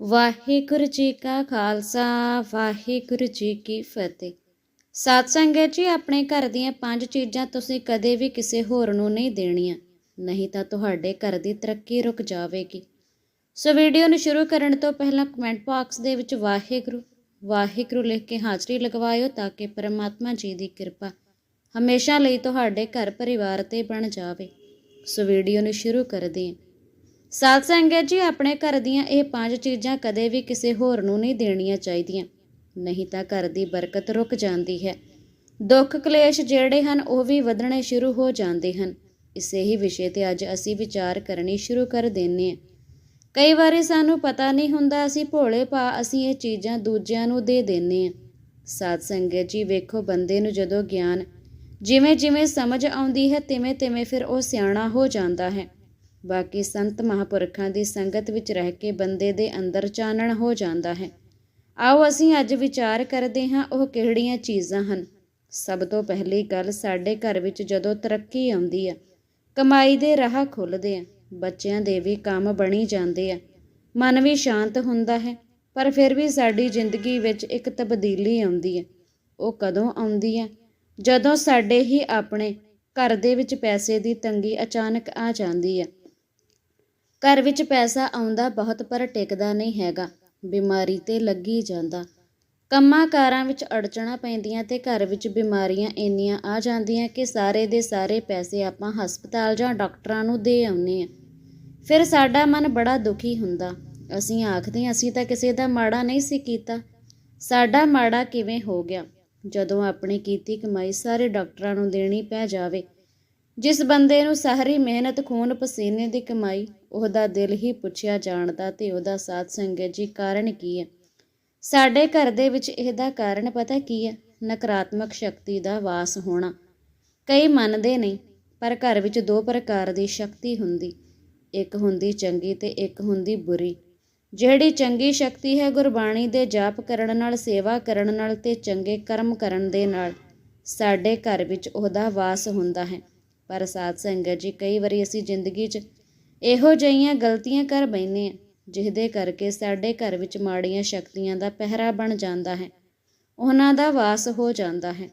ਵਾਹਿਗੁਰੂ ਜੀ ਕਾ ਖਾਲਸਾ, ਵਾਹਿਗੁਰੂ ਜੀ ਕੀ ਫਤਿਹ। ਸਾਧ ਸੰਗਤ ਜੀ, ਆਪਣੇ ਘਰ ਦੀਆਂ ਪੰਜ ਚੀਜ਼ਾਂ ਤੁਸੀਂ ਕਦੇ ਵੀ ਕਿਸੇ ਹੋਰ ਨੂੰ ਨਹੀਂ ਦੇਣੀਆਂ। ਨਹੀਂ ਤਾਂ ਤੁਹਾਡੇ ਘਰ ਦੀ ਤਰੱਕੀ ਰੁਕ ਜਾਵੇਗੀ। ਸੋ ਵੀਡੀਓ ਨੂੰ ਸ਼ੁਰੂ ਕਰਨ ਤੋਂ ਪਹਿਲਾਂ ਕਮੈਂਟ ਬਾਕਸ ਦੇ ਵਿੱਚ ਵਾਹਿਗੁਰੂ ਵਾਹਿਗੁਰੂ ਲਿਖ ਕੇ ਹਾਜ਼ਰੀ ਲਗਵਾਇਓ ਤਾਂ ਕਿ ਪਰਮਾਤਮਾ ਜੀ ਦੀ ਕਿਰਪਾ ਹਮੇਸ਼ਾ ਲਈ ਤੁਹਾਡੇ ਘਰ ਪਰਿਵਾਰ ਤੇ ਬਣ ਜਾਵੇ। ਸੋ ਵੀਡੀਓ ਨੂੰ ਸ਼ੁਰੂ ਕਰਦੇ ਹਾਂ। ਸਾਧ ਸੰਗਤ ਜੀ, ਆਪਣੇ ਘਰ ਦੀਆਂ ਇਹ ਪੰਜ ਚੀਜ਼ਾਂ ਕਦੇ ਵੀ ਕਿਸੇ ਹੋਰ ਨੂੰ ਨਹੀਂ ਦੇਣੀਆਂ ਚਾਹੀਦੀਆਂ। ਨਹੀਂ ਤਾਂ ਘਰ ਦੀ ਬਰਕਤ ਰੁਕ ਜਾਂਦੀ ਹੈ। ਦੁੱਖ ਕਲੇਸ਼ ਜਿਹੜੇ ਹਨ, ਉਹ ਵੀ ਵਧਣੇ ਸ਼ੁਰੂ ਹੋ ਜਾਂਦੇ ਹਨ। ਇਸੇ ਹੀ ਵਿਸ਼ੇ ਤੇ ਅੱਜ ਅਸੀਂ ਵਿਚਾਰ ਕਰਨੀ ਸ਼ੁਰੂ ਕਰ ਦਿੰਨੇ ਹਾਂ। ਕਈ ਵਾਰੀ ਸਾਨੂੰ ਪਤਾ ਨਹੀਂ ਹੁੰਦਾ, ਅਸੀਂ ਭੋਲੇ ਭਾ ਅਸੀਂ ਇਹ ਚੀਜ਼ਾਂ ਦੂਜਿਆਂ ਨੂੰ ਦੇ ਦਿੰਨੇ ਹਾਂ। ਸਾਧ ਸੰਗਤ ਜੀ, ਵੇਖੋ ਬੰਦੇ ਨੂੰ ਜਦੋਂ ਗਿਆਨ ਜਿਵੇਂ ਜਿਵੇਂ ਸਮਝ ਆਉਂਦੀ ਹੈ ਤਿਵੇਂ ਤਿਵੇਂ ਫਿਰ ਉਹ ਸਿਆਣਾ ਹੋ ਜਾਂਦਾ ਹੈ। ਬਾਕੀ ਸੰਤ ਮਹਾਪੁਰਖਾਂ ਦੀ ਸੰਗਤ ਵਿੱਚ ਰਹਿ ਕੇ ਬੰਦੇ ਦੇ ਅੰਦਰ ਚਾਨਣ ਹੋ ਜਾਂਦਾ ਹੈ। ਆਓ ਅਸੀਂ ਅੱਜ ਵਿਚਾਰ ਕਰਦੇ ਹਾਂ, ਉਹ ਕਿਹੜੀਆਂ ਚੀਜ਼ਾਂ ਹਨ? ਸਭ ਤੋਂ ਪਹਿਲੀ ਗੱਲ ਸਾਡੇ ਘਰ ਵਿੱਚ ਜਦੋਂ ਤਰੱਕੀ ਆਉਂਦੀ ਆ, ਕਮਾਈ ਦੇ ਰਾਹ ਖੁੱਲ੍ਹਦੇ ਆ, ਬੱਚਿਆਂ ਦੇ ਵੀ ਕੰਮ ਬਣੀ ਜਾਂਦੇ ਆ, ਮਨ ਵੀ ਸ਼ਾਂਤ ਹੁੰਦਾ ਹੈ, ਪਰ ਫਿਰ ਵੀ ਸਾਡੀ ਜ਼ਿੰਦਗੀ ਵਿੱਚ ਇੱਕ ਤਬਦੀਲੀ ਆਉਂਦੀ ਹੈ ਉਹ ਕਦੋਂ ਆਉਂਦੀ ਹੈ ਜਦੋਂ ਸਾਡੇ ਹੀ ਆਪਣੇ ਘਰ ਦੇ ਵਿੱਚ ਪੈਸੇ ਦੀ ਤੰਗੀ ਅਚਾਨਕ ਆ ਜਾਂਦੀ ਹੈ ਘਰ ਵਿੱਚ ਪੈਸਾ ਆਉਂਦਾ ਬਹੁਤ, ਪਰ ਟਿਕਦਾ ਨਹੀਂ ਹੈਗਾ। ਬਿਮਾਰੀ ਤੇ ਲੱਗੀ ਜਾਂਦਾ। ਕੰਮਾਂ ਕਾਰਾਂ ਵਿੱਚ ਅੜਚਣਾ ਪੈਂਦੀਆਂ ਤੇ ਘਰ ਵਿੱਚ ਬਿਮਾਰੀਆਂ ਇੰਨੀਆਂ ਆ ਜਾਂਦੀਆਂ ਕਿ ਸਾਰੇ ਦੇ ਸਾਰੇ ਪੈਸੇ ਆਪਾਂ ਹਸਪਤਾਲ ਜਾਂ ਡਾਕਟਰਾਂ ਨੂੰ ਦੇ ਆਉਂਦੇ ਆ ਫਿਰ ਸਾਡਾ ਮਨ ਬੜਾ ਦੁਖੀ ਹੁੰਦਾ। ਅਸੀਂ ਆਖਦੇ ਅਸੀਂ ਤਾਂ ਕਿਸੇ ਦਾ ਮਾੜਾ ਨਹੀਂ ਸੀ ਕੀਤਾ। ਸਾਡਾ ਮਾੜਾ ਕਿਵੇਂ ਹੋ ਗਿਆ? ਜਦੋਂ ਆਪਣੀ ਕੀਤੀ ਕਮਾਈ ਸਾਰੇ ਡਾਕਟਰਾਂ ਨੂੰ ਦੇਣੀ ਪੈ ਜਾਵੇ ਜਿਸ ਬੰਦੇ ਨੂੰ ਸਾਰੀ ਮਿਹਨਤ, ਖੂਨ, ਪਸੀਨੇ ਦੀ ਕਮਾਈ, ਉਹਦਾ ਦਿਲ ਹੀ ਪੁੱਛਿਆ ਜਾਣਦਾ ਤੇ ਉਹਦਾ ਸਾਥ ਸੰਗਤ ਜੀ ਕਾਰਨ ਕੀ ਹੈ? ਸਾਡੇ ਘਰ ਦੇ ਵਿੱਚ ਇਹਦਾ ਕਾਰਨ ਪਤਾ ਕੀ ਹੈ? ਨਕਾਰਾਤਮਕ ਸ਼ਕਤੀ ਦਾ ਵਾਸ ਹੋਣਾ। ਕਈ ਮੰਨਦੇ ਨਹੀਂ, ਪਰ ਘਰ ਵਿੱਚ ਦੋ ਪ੍ਰਕਾਰ ਦੀ ਸ਼ਕਤੀ ਹੁੰਦੀ। ਇੱਕ ਹੁੰਦੀ ਚੰਗੀ ਤੇ ਇੱਕ ਹੁੰਦੀ ਬੁਰੀ। ਜਿਹੜੀ ਚੰਗੀ ਸ਼ਕਤੀ ਹੈ, ਗੁਰਬਾਣੀ ਦੇ ਜਾਪ ਕਰਨ ਨਾਲ, ਸੇਵਾ ਕਰਨ ਨਾਲ ਤੇ ਚੰਗੇ ਕਰਮ ਕਰਨ ਦੇ ਨਾਲ, ਸਾਡੇ ਘਰ ਵਿੱਚ ਉਹਦਾ ਵਾਸ ਹੁੰਦਾ ਹੈ। ਪਰ ਸਾਧ ਸੰਗਤ ਜੀ, ਕਈ ਵਾਰੀ ਅਸੀਂ ਜ਼ਿੰਦਗੀ 'ਚ ਇਹੋ ਜਿਹੀਆਂ ਗਲਤੀਆਂ ਕਰ ਬੈਨੇ ਆ, ਜਿਹਦੇ ਕਰਕੇ ਸਾਡੇ ਘਰ ਵਿੱਚ ਮਾੜੀਆਂ ਸ਼ਕਤੀਆਂ ਦਾ ਪਹਿਰਾ ਬਣ ਜਾਂਦਾ ਹੈ, ਉਹਨਾਂ ਦਾ ਵਾਸ ਹੋ ਜਾਂਦਾ ਹੈ।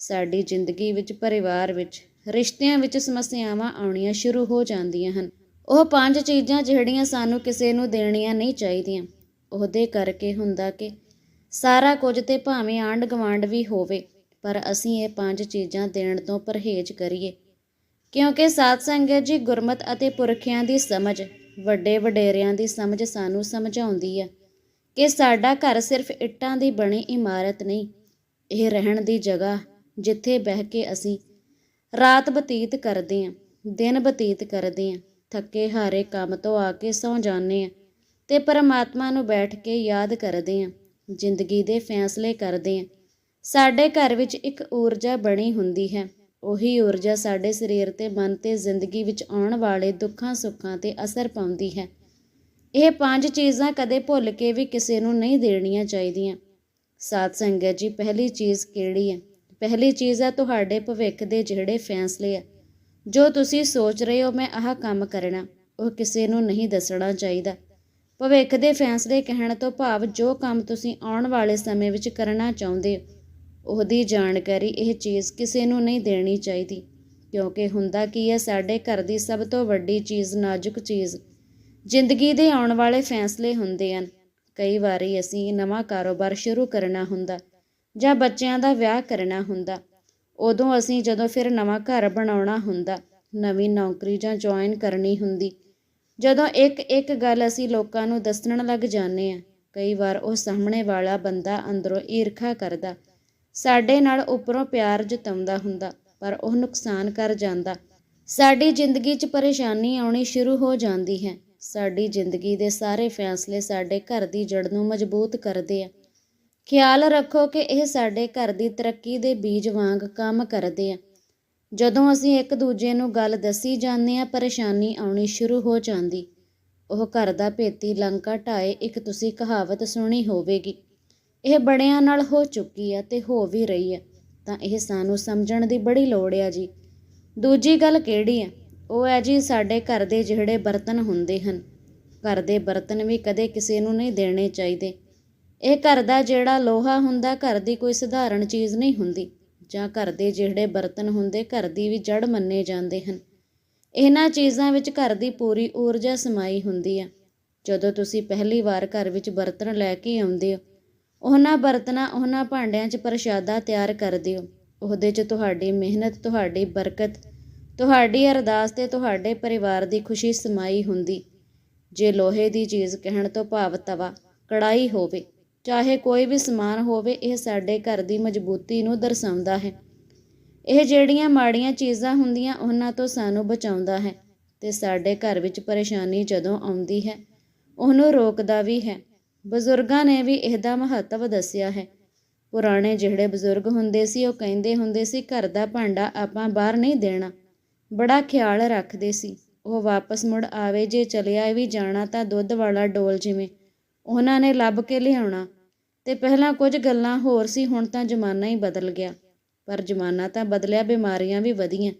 ਸਾਡੀ ਜ਼ਿੰਦਗੀ ਵਿੱਚ, ਪਰਿਵਾਰ ਵਿੱਚ, ਰਿਸ਼ਤਿਆਂ ਵਿੱਚ ਸਮੱਸਿਆਵਾਂ ਆਉਣੀਆਂ ਸ਼ੁਰੂ ਹੋ ਜਾਂਦੀਆਂ ਹਨ। ਉਹ ਪੰਜ ਚੀਜ਼ਾਂ ਜਿਹੜੀਆਂ ਸਾਨੂੰ ਕਿਸੇ ਨੂੰ ਦੇਣੀਆਂ ਨਹੀਂ ਚਾਹੀਦੀਆਂ, ਉਹਦੇ ਕਰਕੇ ਹੁੰਦਾ ਕਿ ਸਾਰਾ ਕੁਝ ਤੇ ਭਾਵੇਂ ਆਂਢ ਗਵਾਂਢ ਵੀ ਹੋਵੇ, ਪਰ ਅਸੀਂ ਇਹ ਪੰਜ ਚੀਜ਼ਾਂ ਦੇਣ ਤੋਂ ਪਰਹੇਜ਼ ਕਰੀਏ। ਕਿਉਂਕਿ ਸਾਧ ਸੰਗਤ ਜੀ ਗੁਰਮਤ ਅਤੇ ਪੁਰਖਿਆਂ ਦੀ ਸਮਝ, ਵੱਡੇ ਵਡੇਰਿਆਂ ਦੀ ਸਮਝ ਸਾਨੂੰ ਸਮਝਾਉਂਦੀ ਹੈ ਕਿ ਸਾਡਾ ਘਰ ਸਿਰਫ ਇੱਟਾਂ ਦੀ ਬਣੀ ਇਮਾਰਤ ਨਹੀਂ, ਇਹ ਰਹਿਣ ਦੀ ਜਗ੍ਹਾ ਜਿੱਥੇ ਬਹਿ ਕੇ ਅਸੀਂ ਰਾਤ ਬਤੀਤ ਕਰਦੇ ਹਾਂ, ਦਿਨ ਬਤੀਤ ਕਰਦੇ ਹਾਂ, ਥੱਕੇ ਹਾਰੇ ਕੰਮ ਤੋਂ ਆ ਕੇ ਸੌਂ ਜਾਂਦੇ ਹਾਂ ਤੇ ਪਰਮਾਤਮਾ ਨੂੰ ਬੈਠ ਕੇ ਯਾਦ ਕਰਦੇ ਹਾਂ, ਜ਼ਿੰਦਗੀ ਦੇ ਫੈਸਲੇ ਕਰਦੇ ਹਾਂ। ਸਾਡੇ ਘਰ ਵਿੱਚ ਇੱਕ ਊਰਜਾ ਬਣੀ ਹੁੰਦੀ ਹੈ ਉਹੀ ਊਰਜਾ ਸਾਡੇ ਸਰੀਰ ਤੇ ਮਨ ਤੇ ਜ਼ਿੰਦਗੀ ਵਿੱਚ ਆਉਣ ਵਾਲੇ ਦੁੱਖਾਂ, ਸੁੱਖਾਂ ਤੇ ਅਸਰ ਪਾਉਂਦੀ ਹੈ। ਇਹ ਪੰਜ ਚੀਜ਼ਾਂ ਕਦੇ ਭੁੱਲ ਕੇ ਵੀ ਕਿਸੇ ਨੂੰ ਨਹੀਂ ਦੇਣੀਆਂ ਚਾਹੀਦੀਆਂ। ਸਾਧ ਸੰਗਤ ਜੀ, ਪਹਿਲੀ ਚੀਜ਼ ਕਿਹੜੀ ਹੈ? ਪਹਿਲੀ ਚੀਜ਼ ਹੈ ਤੁਹਾਡੇ ਭਵਿੱਖ ਦੇ ਜਿਹੜੇ ਫੈਸਲੇ ਆ। ਜੋ ਤੁਸੀਂ ਸੋਚ ਰਹੇ ਹੋ, ਮੈਂ ਆਹ ਕੰਮ ਕਰਨਾ, ਉਹ ਕਿਸੇ ਨੂੰ ਨਹੀਂ ਦੱਸਣਾ ਚਾਹੀਦਾ। ਭਵਿੱਖ ਦੇ ਫੈਸਲੇ ਕਹਿਣ ਤੋਂ ਭਾਵ ਜੋ ਕੰਮ ਤੁਸੀਂ ਆਉਣ ਵਾਲੇ ਸਮੇਂ ਵਿੱਚ ਕਰਨਾ ਚਾਹੁੰਦੇ ਹੋ ਉਹਦੀ ਜਾਣਕਾਰੀ ਇਹ ਚੀਜ਼ ਕਿਸੇ ਨੂੰ ਨਹੀਂ ਦੇਣੀ ਚਾਹੀਦੀ, ਕਿਉਂਕਿ ਹੁੰਦਾ ਕੀ ਹੈ, ਸਾਡੇ ਘਰ ਦੀ ਸਭ ਤੋਂ ਵੱਡੀ ਚੀਜ਼ ਨਾਜ਼ੁਕ ਚੀਜ਼, ਜ਼ਿੰਦਗੀ ਦੇ ਆਉਣ ਵਾਲੇ ਫੈਸਲੇ ਹੁੰਦੇ ਹਨ। ਕਈ ਵਾਰੀ ਅਸੀਂ ਨਵਾਂ ਕਾਰੋਬਾਰ ਸ਼ੁਰੂ ਕਰਨਾ ਹੁੰਦਾ ਜਾਂ ਬੱਚਿਆਂ ਦਾ ਵਿਆਹ ਕਰਨਾ ਹੁੰਦਾ, ਉਦੋਂ ਅਸੀਂ ਜਦੋਂ ਫਿਰ ਨਵਾਂ ਘਰ ਬਣਾਉਣਾ ਹੁੰਦਾ, ਨਵੀਂ ਨੌਕਰੀ ਜਾਂ ਜੁਆਇਨ ਕਰਨੀ ਹੁੰਦੀ, ਜਦੋਂ ਇੱਕ ਇੱਕ ਗੱਲ ਅਸੀਂ ਲੋਕਾਂ ਨੂੰ ਦੱਸਣ ਲੱਗ ਜਾਂਦੇ ਆ ਕਈ ਵਾਰ ਉਹ ਸਾਹਮਣੇ ਵਾਲਾ ਬੰਦਾ ਅੰਦਰੋਂ ਈਰਖਾ ਕਰਦਾ ਸਾਡੇ ਨਾਲ ਉੱਪਰੋਂ ਪਿਆਰ ਜਤਾਉਂਦਾ ਹੁੰਦਾ, ਪਰ ਉਹ ਨੁਕਸਾਨ ਕਰ ਜਾਂਦਾ। ਸਾਡੀ ਜ਼ਿੰਦਗੀ 'ਚ ਪਰੇਸ਼ਾਨੀ ਆਉਣੀ ਸ਼ੁਰੂ ਹੋ ਜਾਂਦੀ ਹੈ। ਸਾਡੀ ਜ਼ਿੰਦਗੀ ਦੇ ਸਾਰੇ ਫੈਸਲੇ ਸਾਡੇ ਘਰ ਦੀ ਜੜ ਨੂੰ ਮਜ਼ਬੂਤ ਕਰਦੇ ਆ। ਖਿਆਲ ਰੱਖੋ ਕਿ ਇਹ ਸਾਡੇ ਘਰ ਦੀ ਤਰੱਕੀ ਦੇ ਬੀਜ ਵਾਂਗ ਕੰਮ ਕਰਦੇ ਆ। ਜਦੋਂ ਅਸੀਂ ਇੱਕ ਦੂਜੇ ਨੂੰ ਗੱਲ ਦੱਸੀ ਜਾਂਦੇ ਆ ਪਰੇਸ਼ਾਨੀ ਆਉਣੀ ਸ਼ੁਰੂ ਹੋ ਜਾਂਦੀ। ਉਹ ਘਰ ਦਾ ਭੇਤੀ ਲੰਕਾ ਢਾਏ ਇੱਕ ਤੁਸੀਂ ਕਹਾਵਤ ਸੁਣੀ ਹੋਵੇਗੀ ਇਹ ਬੜਿਆਂ ਨਾਲ ਹੋ ਚੁੱਕੀ ਆ ਤੇ ਹੋ ਵੀ ਰਹੀ ਆ। ਤਾਂ ਇਹ ਸਾਨੂੰ ਸਮਝਣ ਦੀ ਬੜੀ ਲੋੜ ਆ ਜੀ। ਦੂਜੀ ਗੱਲ ਕਿਹੜੀ ਹੈ ਉਹ ਹੈ ਜੀ ਸਾਡੇ ਘਰ ਦੇ ਜਿਹੜੇ ਬਰਤਨ ਹੁੰਦੇ ਹਨ। ਘਰ ਦੇ ਬਰਤਨ ਵੀ ਕਦੇ ਕਿਸੇ ਨੂੰ ਨਹੀਂ ਦੇਣੇ ਚਾਹੀਦੇ। ਇਹ ਘਰ ਦਾ ਜਿਹੜਾ ਲੋਹਾ ਹੁੰਦਾ, ਘਰ ਦੀ ਕੋਈ ਸਧਾਰਨ ਚੀਜ਼ ਨਹੀਂ ਹੁੰਦੀ। ਜਾਂ ਘਰ ਦੇ ਜਿਹੜੇ ਬਰਤਨ ਹੁੰਦੇ, ਘਰ ਦੀ ਵੀ ਜੜ ਮੰਨੇ ਜਾਂਦੇ ਹਨ। ਇਹਨਾਂ ਚੀਜ਼ਾਂ ਵਿੱਚ ਘਰ ਦੀ ਪੂਰੀ ਊਰਜਾ ਸਮਾਈ ਹੁੰਦੀ ਆ। ਜਦੋਂ ਤੁਸੀਂ ਪਹਿਲੀ ਵਾਰ ਘਰ ਵਿੱਚ ਬਰਤਨ ਲੈ ਕੇ ਆਉਂਦੇ ਹੋ ਉਹਨਾਂ ਬਰਤਨਾਂ ਉਹਨਾਂ ਭਾਂਡਿਆਂ 'ਚ ਪ੍ਰਸ਼ਾਦਾ ਤਿਆਰ ਕਰ ਦਿਓ। ਉਹਦੇ 'ਚ ਤੁਹਾਡੀ ਮਿਹਨਤ, ਤੁਹਾਡੀ ਬਰਕਤ, ਤੁਹਾਡੀ ਅਰਦਾਸ ਤੇ ਤੁਹਾਡੇ ਪਰਿਵਾਰ ਦੀ ਖੁਸ਼ੀ ਸਮਾਈ ਹੁੰਦੀ। ਜੇ ਲੋਹੇ ਦੀ ਚੀਜ਼ ਕਹਿਣ ਤੋਂ ਭਾਵ ਤਵਾ ਕੜਾਈ ਹੋਵੇ, ਚਾਹੇ ਕੋਈ ਵੀ ਸਮਾਨ ਹੋਵੇ, ਇਹ ਸਾਡੇ ਘਰ ਦੀ ਮਜ਼ਬੂਤੀ ਨੂੰ ਦਰਸਾਉਂਦਾ ਹੈ। ਇਹ ਜਿਹੜੀਆਂ ਮਾੜੀਆਂ ਚੀਜ਼ਾਂ ਹੁੰਦੀਆਂ, ਉਹਨਾਂ ਤੋਂ ਸਾਨੂੰ ਬਚਾਉਂਦਾ ਹੈ ਤੇ ਸਾਡੇ ਘਰ ਵਿੱਚ ਪਰੇਸ਼ਾਨੀ ਜਦੋਂ ਆਉਂਦੀ ਹੈ, ਉਹਨੂੰ ਰੋਕਦਾ ਵੀ ਹੈ। ਬਜ਼ੁਰਗਾਂ ਨੇ ਵੀ ਇਹਦਾ ਮਹੱਤਵ ਦੱਸਿਆ ਹੈ। ਪੁਰਾਣੇ ਜਿਹੜੇ ਬਜ਼ੁਰਗ ਹੁੰਦੇ ਸੀ, ਉਹ ਕਹਿੰਦੇ ਹੁੰਦੇ ਸੀ, ਘਰ ਦਾ ਭਾਂਡਾ ਆਪਾਂ ਬਾਹਰ ਨਹੀਂ ਦੇਣਾ। ਬੜਾ ਖਿਆਲ ਰੱਖਦੇ ਸੀ। ਉਹ ਵਾਪਸ ਮੁੜ ਆਵੇ, ਜੇ ਚਲਿਆ ਵੀ ਜਾਣਾ ਤਾਂ ਦੁੱਧ ਵਾਲਾ ਡੋਲ ਜਿਵੇਂ। ਉਹਨਾਂ ਨੇ ਲੱਭ ਕੇ ਲਿਆਉਣਾ। ਤੇ ਪਹਿਲਾਂ ਕੁਝ ਗੱਲਾਂ ਹੋਰ ਸੀ, ਹੁਣ ਤਾਂ ਜ਼ਮਾਨਾ ਹੀ ਬਦਲ ਗਿਆ। ਪਰ ਜ਼ਮਾਨਾ ਤਾਂ ਬਦਲਿਆ, ਬਿਮਾਰੀਆਂ ਵੀ ਵਧੀਆਂ।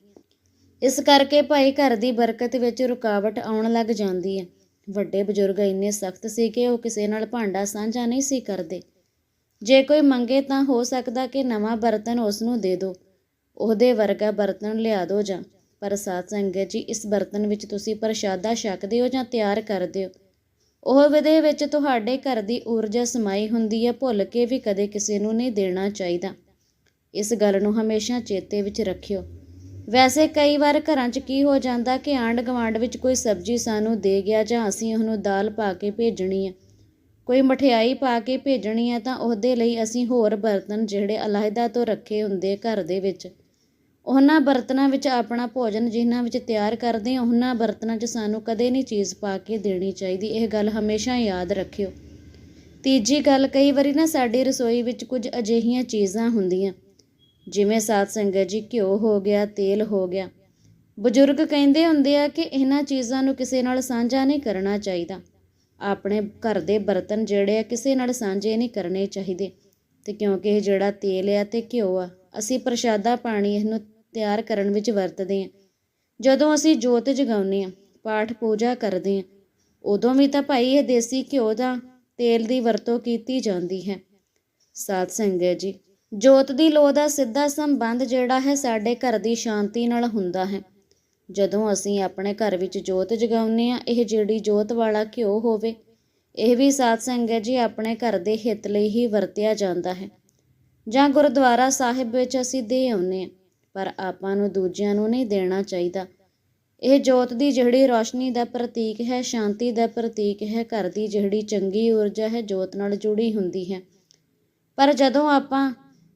ਇਸ ਕਰਕੇ ਭਾਈ ਘਰ ਦੀ ਬਰਕਤ ਵਿੱਚ ਰੁਕਾਵਟ ਆਉਣ ਲੱਗ ਜਾਂਦੀ ਹੈ। ਵੱਡੇ ਬਜ਼ੁਰਗ ਇੰਨੇ ਸਖਤ ਸੀ ਕਿ ਉਹ ਕਿਸੇ ਨਾਲ ਭਾਂਡਾ ਸਾਂਝਾ ਨਹੀਂ ਸੀ ਕਰਦੇ। ਜੇ ਕੋਈ ਮੰਗੇ ਤਾਂ ਹੋ ਸਕਦਾ ਕਿ ਨਵਾਂ ਬਰਤਨ ਉਸ ਨੂੰ ਦੇ। ਦਿਓ ਉਹਦੇ ਵਰਗਾ ਬਰਤਨ ਲਿਆ ਦਿਓ ਜਾਂ। ਪਰ ਸਾਧ ਸੰਗਤ ਜੀ, ਇਸ ਬਰਤਨ ਵਿੱਚ ਤੁਸੀਂ ਪ੍ਰਸ਼ਾਦਾ ਛਕਦੇ ਹੋ ਜਾਂ ਤਿਆਰ ਕਰਦੇ ਹੋ ਉਹ ਵਿਦੇ ਵਿੱਚ ਤੁਹਾਡੇ ਘਰ ਦੀ ਊਰਜਾ ਸਮਾਈ ਹੁੰਦੀ ਹੈ, ਭੁੱਲ ਕੇ ਵੀ ਕਦੇ ਕਿਸੇ ਨੂੰ ਨਹੀਂ ਦੇਣਾ ਚਾਹੀਦਾ। ਇਸ ਗੱਲ ਨੂੰ ਹਮੇਸ਼ਾ ਚੇਤੇ ਵਿੱਚ ਰੱਖਿਓ। ਵੈਸੇ ਕਈ ਵਾਰ ਘਰਾਂ 'ਚ ਕੀ ਹੋ ਜਾਂਦਾ ਕਿ ਆਂਢ ਗੁਆਂਢ ਵਿੱਚ ਕੋਈ ਸਬਜ਼ੀ ਸਾਨੂੰ ਦੇ ਗਿਆ ਜਾਂ ਅਸੀਂ ਉਹਨੂੰ ਦਾਲ ਪਾ ਕੇ ਭੇਜਣੀ ਹੈ ਕੋਈ ਮਠਿਆਈ ਪਾ ਕੇ ਭੇਜਣੀ ਹੈ ਤਾਂ ਉਹਦੇ ਲਈ ਅਸੀਂ ਹੋਰ ਬਰਤਨ ਜਿਹੜੇ ਅਲੱਹਦਾ ਤੋਂ ਰੱਖੇ ਹੁੰਦੇ ਘਰ ਦੇ ਵਿੱਚ, ਉਹਨਾਂ ਬਰਤਨਾਂ ਵਿੱਚ ਆਪਣਾ ਭੋਜਨ ਜਿਨ੍ਹਾਂ ਵਿੱਚ ਤਿਆਰ ਕਰਦੇ ਹਾਂ, ਉਹਨਾਂ ਬਰਤਨਾਂ 'ਚ ਸਾਨੂੰ ਕਦੇ ਨਹੀਂ ਚੀਜ਼ ਪਾ ਕੇ ਦੇਣੀ ਚਾਹੀਦੀ। ਇਹ ਗੱਲ ਹਮੇਸ਼ਾ ਯਾਦ ਰੱਖਿਓ। ਤੀਜੀ ਗੱਲ, ਕਈ ਵਾਰੀ ਨਾ ਸਾਡੀ ਰਸੋਈ ਵਿੱਚ ਕੁਝ ਅਜਿਹੀਆਂ ਚੀਜ਼ਾਂ ਹੁੰਦੀਆਂ ਜਿਵੇਂ ਸਾਧ ਸੰਗਤ ਜੀ ਘਿਓ ਹੋ ਗਿਆ, ਤੇਲ ਹੋ ਗਿਆ। ਬਜ਼ੁਰਗ ਕਹਿੰਦੇ ਹੁੰਦੇ ਆ ਕਿ ਇਹਨਾਂ ਚੀਜ਼ਾਂ ਨੂੰ ਕਿਸੇ ਨਾਲ ਸਾਂਝਾ ਨਹੀਂ ਕਰਨਾ ਚਾਹੀਦਾ। ਆਪਣੇ ਘਰ ਦੇ ਬਰਤਨ ਜਿਹੜੇ ਆ ਕਿਸੇ ਨਾਲ ਸਾਂਝੇ ਨਹੀਂ ਕਰਨੇ ਚਾਹੀਦੇ। ਤੇ ਕਿਉਂਕਿ ਇਹ ਜਿਹੜਾ ਤੇਲ ਆ ਤੇ ਘਿਓ ਆ, ਅਸੀਂ ਪ੍ਰਸ਼ਾਦਾ ਪਾਣੀ ਇਹਨੂੰ ਤਿਆਰ ਕਰਨ ਵਿੱਚ ਵਰਤਦੇ ਹਾਂ ਜਦੋਂ ਅਸੀਂ ਜੋਤ ਜਗਾਉਂਦੇ ਹਾਂ ਪਾਠ ਪੂਜਾ ਕਰਦੇ ਹਾਂ ਉਦੋਂ ਵੀ ਤਾਂ ਭਾਈ ਇਹ ਦੇਸੀ ਘਿਓ ਦਾ ਤੇਲ ਦੀ ਵਰਤੋਂ ਕੀਤੀ ਜਾਂਦੀ ਹੈ। ਸਾਧ ਸੰਗਤ ਜੀ ਜੋਤ ਦੀ ਲੋ ਦਾ ਸਿੱਧਾ ਸੰਬੰਧ ਜਿਹੜਾ ਹੈ ਸਾਡੇ ਘਰ ਦੀ ਸ਼ਾਂਤੀ ਨਾਲ ਹੁੰਦਾ ਹੈ। ਜਦੋਂ ਅਸੀਂ ਆਪਣੇ ਘਰ ਵਿੱਚ ਜੋਤ ਜਗਾਉਂਦੇ ਆ ਇਹ ਜਿਹੜੀ ਜੋਤ ਵਾਲਾ ਘਿਓ ਹੋਵੇ, ਇਹ ਵੀ ਸਾਧ ਸੰਗਤ ਜੀ, ਆਪਣੇ ਘਰ ਦੇ ਹਿੱਤ ਲਈ ਹੀ ਵਰਤਿਆ ਜਾਂਦਾ ਹੈ। ਜਾਂ ਗੁਰਦੁਆਰਾ ਸਾਹਿਬ ਵਿੱਚ ਅਸੀਂ ਦੇ ਆਉਂਦੇ ਆ ਪਰ ਆਪਾਂ ਨੂੰ ਦੂਜਿਆਂ ਨੂੰ ਨਹੀਂ ਦੇਣਾ ਚਾਹੀਦਾ। ਇਹ ਜੋਤ ਦੀ ਜਿਹੜੀ ਰੋਸ਼ਨੀ ਦਾ ਪ੍ਰਤੀਕ ਹੈ, ਸ਼ਾਂਤੀ ਦਾ ਪ੍ਰਤੀਕ ਹੈ, ਘਰ ਦੀ ਜਿਹੜੀ ਚੰਗੀ ਊਰਜਾ ਹੈ, ਜੋਤ ਨਾਲ ਜੁੜੀ ਹੁੰਦੀ ਹੈ। ਪਰ ਜਦੋਂ ਆਪਾਂ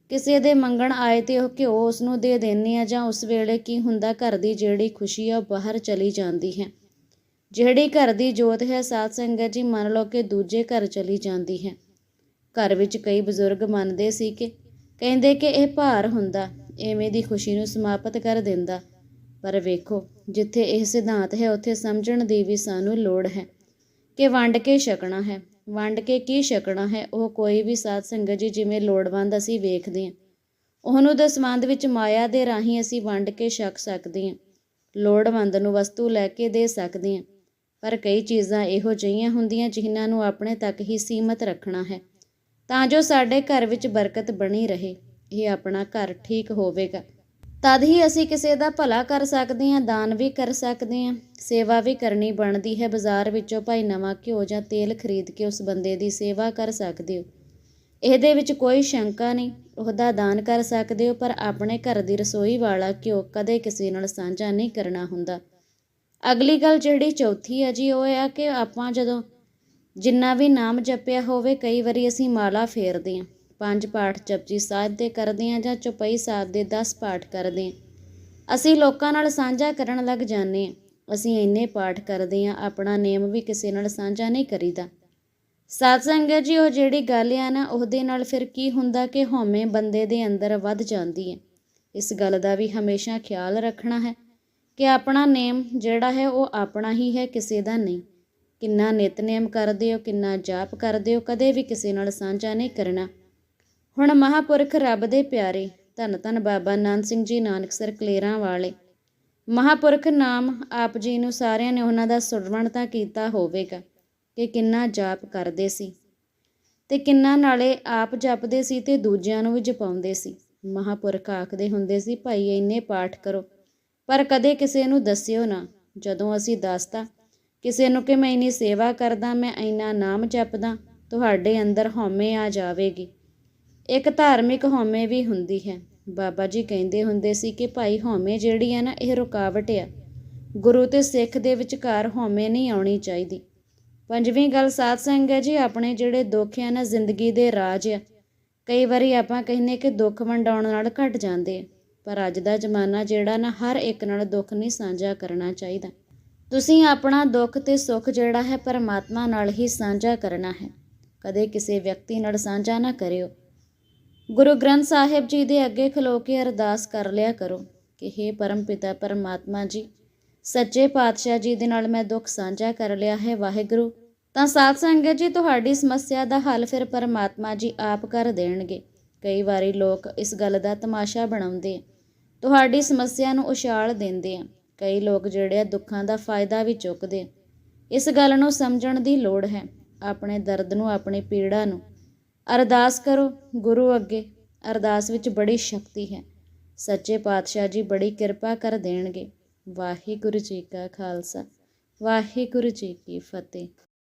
ਕਿਸੇ ਦੇ ਮੰਗਣ ਆਏ ਤੇ ਉਹ ਘਿਓ ਉਸ ਨੂੰ ਦੇ ਦਿੰਨੇ ਆ ਜਾਂ ਉਸ ਵੇਲੇ ਕੀ ਹੁੰਦਾ ਘਰ ਦੀ ਜਿਹੜੀ ਖੁਸ਼ੀ ਆ ਉਹ ਬਾਹਰ ਚਲੀ ਜਾਂਦੀ ਹੈ। ਜਿਹੜੀ ਘਰ ਦੀ ਜੋਤ ਹੈ, ਸਾਧ ਸੰਗਤ ਜੀ, ਮੰਨ ਲਓ ਕਿ ਦੂਜੇ ਘਰ ਚਲੀ ਜਾਂਦੀ ਹੈ। ਘਰ ਵਿੱਚ ਕਈ ਬਜ਼ੁਰਗ ਮੰਨਦੇ ਸੀ ਕਿ ਕਹਿੰਦੇ ਕਿ ਇਹ ਭਾਰ ਹੁੰਦਾ, ਐਵੇਂ ਦੀ ਖੁਸ਼ੀ ਨੂੰ ਸਮਾਪਤ ਕਰ ਦਿੰਦਾ। ਪਰ ਵੇਖੋ, ਜਿੱਥੇ ਇਹ ਸਿਧਾਂਤ ਹੈ, ਉੱਥੇ ਸਮਝਣ ਦੀ ਵੀ ਸਾਨੂੰ ਲੋੜ ਹੈ ਕਿ ਵੰਡ ਕੇ ਛਕਣਾ ਹੈ। ਵੰਡ ਕੇ ਕੀ ਛਕਣਾ ਹੈ? ਉਹ ਕੋਈ ਵੀ ਸਾਧ ਸੰਗਤ ਜੀ ਜਿਵੇਂ ਲੋੜਵੰਦ ਅਸੀਂ ਵੇਖਦੇ ਹਾਂ। ਉਹਨੂੰ ਦਸਵੰਦ ਵਿੱਚ ਮਾਇਆ ਦੇ ਰਾਹੀਂ ਅਸੀਂ ਵੰਡ ਕੇ ਛਕ ਸਕਦੇ ਹਾਂ। ਲੋੜਵੰਦ ਨੂੰ ਵਸਤੂ ਲੈ ਕੇ ਦੇ ਸਕਦੇ ਹਾਂ। ਪਰ ਕਈ ਚੀਜ਼ਾਂ ਇਹੋ ਜਿਹੀਆਂ ਹੁੰਦੀਆਂ ਜਿਨ੍ਹਾਂ ਨੂੰ ਆਪਣੇ ਤੱਕ ਹੀ ਸੀਮਤ ਰੱਖਣਾ ਹੈ। ਤਾਂ ਜੋ ਸਾਡੇ ਘਰ ਵਿੱਚ ਬਰਕਤ ਬਣੀ ਰਹੇ। ਇਹ ਆਪਣਾ ਘਰ ਠੀਕ ਹੋਵੇਗਾ। ਤਦ ਹੀ ਅਸੀਂ ਕਿਸੇ ਦਾ ਭਲਾ ਕਰ ਸਕਦੇ ਹਾਂ, ਦਾਨ ਵੀ ਕਰ ਸਕਦੇ ਹਾਂ, ਸੇਵਾ ਵੀ ਕਰਨੀ ਬਣਦੀ ਹੈ। ਬਾਜ਼ਾਰ ਵਿੱਚੋਂ ਭਾਈ ਨਵਾਂ ਘਿਓ ਜਾਂ ਤੇਲ ਖਰੀਦ ਕੇ ਉਸ ਬੰਦੇ ਦੀ ਸੇਵਾ ਕਰ ਸਕਦੇ ਹੋ। ਇਹਦੇ ਵਿੱਚ ਕੋਈ ਸ਼ੰਕਾ ਨਹੀਂ, ਉਹਦਾ ਦਾਨ ਕਰ ਸਕਦੇ ਹੋ, ਪਰ ਆਪਣੇ ਘਰ ਦੀ ਰਸੋਈ ਵਾਲਾ ਘਿਓ ਕਦੇ ਕਿਸੇ ਨਾਲ ਸਾਂਝਾ ਨਹੀਂ ਕਰਨਾ ਹੁੰਦਾ। ਅਗਲੀ ਗੱਲ ਜਿਹੜੀ ਚੌਥੀ ਹੈ ਜੀ, ਉਹ ਆ ਕਿ ਆਪਾਂ ਜਦੋਂ ਜਿੰਨਾ ਵੀ ਨਾਮ ਜਪਿਆ ਹੋਵੇ, ਕਈ ਵਾਰੀ ਅਸੀਂ ਮਾਲਾ ਫੇਰਦੇ ਹਾਂ। ਪੰਜ ਪਾਠ ਜਪਜੀ ਸਾਹਿਬ ਦੇ ਕਰਦੇ ਹਾਂ ਜਾਂ ਚੁਪਈ ਸਾਹਿਬ ਦੇ 10 ਪਾਠ ਕਰਦੇ ਹਾਂ। ਅਸੀਂ ਲੋਕਾਂ ਨਾਲ ਸਾਂਝਾ ਕਰਨ ਲੱਗ ਜਾਂਦੇ ਹਾਂ। ਅਸੀਂ ਇੰਨੇ ਪਾਠ ਕਰਦੇ ਹਾਂ, ਆਪਣਾ ਨੇਮ ਵੀ ਕਿਸੇ ਨਾਲ ਸਾਂਝਾ ਨਹੀਂ ਕਰੀਦਾ। ਸਾਧ ਸੰਗਤ ਜੀ, ਉਹ ਜਿਹੜੀ ਗੱਲ ਆ ਨਾ, ਉਹਦੇ ਨਾਲ ਫਿਰ ਕੀ ਹੁੰਦਾ ਕਿ ਹਉਮੈ ਬੰਦੇ ਦੇ ਅੰਦਰ ਵੱਧ ਜਾਂਦੀ ਹੈ। ਇਸ ਗੱਲ ਦਾ ਵੀ ਹਮੇਸ਼ਾ ਖਿਆਲ ਰੱਖਣਾ ਹੈ ਕਿ ਆਪਣਾ ਨੇਮ ਜਿਹੜਾ ਹੈ, ਉਹ ਆਪਣਾ ਹੀ ਹੈ, ਕਿਸੇ ਦਾ ਨਹੀਂ। ਕਿੰਨਾ ਨਿਤਨੇਮ ਕਰਦੇ ਹੋ, ਕਿੰਨਾ ਜਾਪ ਕਰਦੇ ਹੋ, ਕਦੇ ਵੀ ਕਿਸੇ ਨਾਲ ਸਾਂਝਾ ਨਹੀਂ ਕਰਨਾ। ਹੁਣ ਮਹਾਪੁਰਖ ਰੱਬ ਦੇ ਪਿਆਰੇ, ਧੰਨ ਧੰਨ ਬਾਬਾ ਨਾਨਕ ਸਿੰਘ ਜੀ ਨਾਨਕਸਰ ਕਲੇਰਾਂ ਵਾਲੇ। ਮਹਾਪੁਰਖ ਨਾਮ ਆਪ ਜੀ ਨੂੰ ਸਾਰਿਆਂ ਨੇ ਉਹਨਾਂ ਦਾ ਸੁਰਵਣ ਤਾਂ ਕੀਤਾ ਹੋਵੇਗਾ ਕਿ ਕਿੰਨਾ ਜਾਪ ਕਰਦੇ ਸੀ ਤੇ ਕਿੰਨਾ ਨਾਲੇ ਆਪ ਜਪਦੇ ਸੀ ਤੇ ਦੂਜਿਆਂ ਨੂੰ ਵੀ ਜਪਾਉਂਦੇ ਸੀ। ਮਹਾਪੁਰਖ ਆਖਦੇ ਹੁੰਦੇ ਸੀ, ਭਾਈ, ਇੰਨੇ ਪਾਠ ਕਰੋ, ਪਰ ਕਦੇ ਕਿਸੇ ਨੂੰ ਦੱਸਿਓ ਨਾ, ਜਦੋਂ ਅਸੀਂ ਦੱਸਤਾ, ਕਿਸੇ ਨੂੰ ਕਿ ਮੈਂ ਇੰਨੀ ਸੇਵਾ ਕਰਦਾ, ਮੈਂ ਇੰਨਾ ਨਾਮ ਜਪਦਾ, ਤੁਹਾਡੇ ਅੰਦਰ ਹਉਮੈ ਆ ਜਾਵੇਗੀ। ਇੱਕ ਧਾਰਮਿਕ ਹਉਮੈ ਵੀ ਹੁੰਦੀ ਹੈ। ਬਾਬਾ ਜੀ ਕਹਿੰਦੇ ਹੁੰਦੇ ਸੀ ਕਿ ਭਾਈ ਹਉਮੈ ਜਿਹੜੀ ਆ ਨਾ, ਇਹ ਰੁਕਾਵਟ ਆ। ਗੁਰੂ ਤੇ ਸਿੱਖ ਦੇ ਵਿਚਕਾਰ ਹਉਮੈ ਨਹੀਂ ਆਉਣੀ ਚਾਹੀਦੀ। ਪੰਜਵੀਂ ਗੱਲ ਸਾਧ ਸੰਗ ਹੈ ਜੀ, ਆਪਣੇ ਜਿਹੜੇ ਦੁੱਖ ਆ ਨਾ, ਜ਼ਿੰਦਗੀ ਦੇ ਰਾਜ ਆ। ਕਈ ਵਾਰੀ ਆਪਾਂ ਕਹਿੰਨੇ ਕਿ ਦੁੱਖ ਵੰਡਾਉਣ ਨਾਲ ਘਟ ਜਾਂਦੇ ਆ। ਪਰ ਅੱਜ ਦਾ ਜ਼ਮਾਨਾ ਜਿਹੜਾ ਨਾ, ਹਰ ਇੱਕ ਨਾਲ ਦੁੱਖ ਨਹੀਂ ਸਾਂਝਾ ਕਰਨਾ ਚਾਹੀਦਾ। ਤੁਸੀਂ ਆਪਣਾ ਦੁੱਖ ਤੇ ਸੁੱਖ ਜਿਹੜਾ ਹੈ, ਪਰਮਾਤਮਾ ਨਾਲ ਹੀ ਸਾਂਝਾ ਕਰਨਾ ਹੈ। ਕਦੇ ਕਿਸੇ ਵਿਅਕਤੀ ਨਾਲ ਸਾਂਝਾ ਨਾ ਕਰਿਓ। ਗੁਰੂ ਗ੍ਰੰਥ ਸਾਹਿਬ ਜੀ ਦੇ ਅੱਗੇ ਖਲੋ ਕੇ ਅਰਦਾਸ ਕਰ ਲਿਆ ਕਰੋ ਕਿ हे ਪਰਮ ਪਿਤਾ ਪਰਮਾਤਮਾ ਜੀ, ਸੱਚੇ ਪਾਤਸ਼ਾਹ ਜੀ ਦੇ ਨਾਲ ਮੈਂ ਦੁੱਖ ਸਾਂਝਾ ਕਰ ਲਿਆ ਹੈ, ਵਾਹਿਗੁਰੂ। ਤਾਂ ਸਾਧ ਸੰਗਤ ਜੀ, ਤੁਹਾਡੀ ਸਮੱਸਿਆ ਦਾ ਹੱਲ ਫਿਰ ਪਰਮਾਤਮਾ ਜੀ ਆਪ ਕਰ ਦੇਣਗੇ। ਕਈ ਵਾਰੀ ਲੋਕ ਇਸ ਗੱਲ ਦਾ ਤਮਾਸ਼ਾ ਬਣਾਉਂਦੇ ਆ। ਤੁਹਾਡੀ ਸਮੱਸਿਆ ਨੂੰ ਉਛਾਲ ਦਿੰਦੇ ਆ। ਕਈ ਲੋਕ ਜਿਹੜੇ ਆ ਦੁੱਖਾਂ ਦਾ ਫਾਇਦਾ ਵੀ ਚੁੱਕਦੇ ਆ। ਇਸ ਗੱਲ ਨੂੰ ਸਮਝਣ ਦੀ ਲੋੜ ਹੈ। ਆਪਣੇ ਦਰਦ ਨੂੰ, ਆਪਣੀ ਪੀੜਾ ਨੂੰ ਅਰਦਾਸ ਕਰੋ ਗੁਰੂ ਅੱਗੇ। ਅਰਦਾਸ ਵਿੱਚ ਬੜੀ ਸ਼ਕਤੀ ਹੈ। ਸੱਚੇ ਪਾਤਸ਼ਾਹ ਜੀ ਬੜੀ ਕਿਰਪਾ ਕਰ ਦੇਣਗੇ। ਵਾਹਿਗੁਰੂ ਜੀ ਕਾ ਖਾਲਸਾ। ਵਾਹਿਗੁਰੂ ਜੀ ਕੀ ਫਤਿਹ।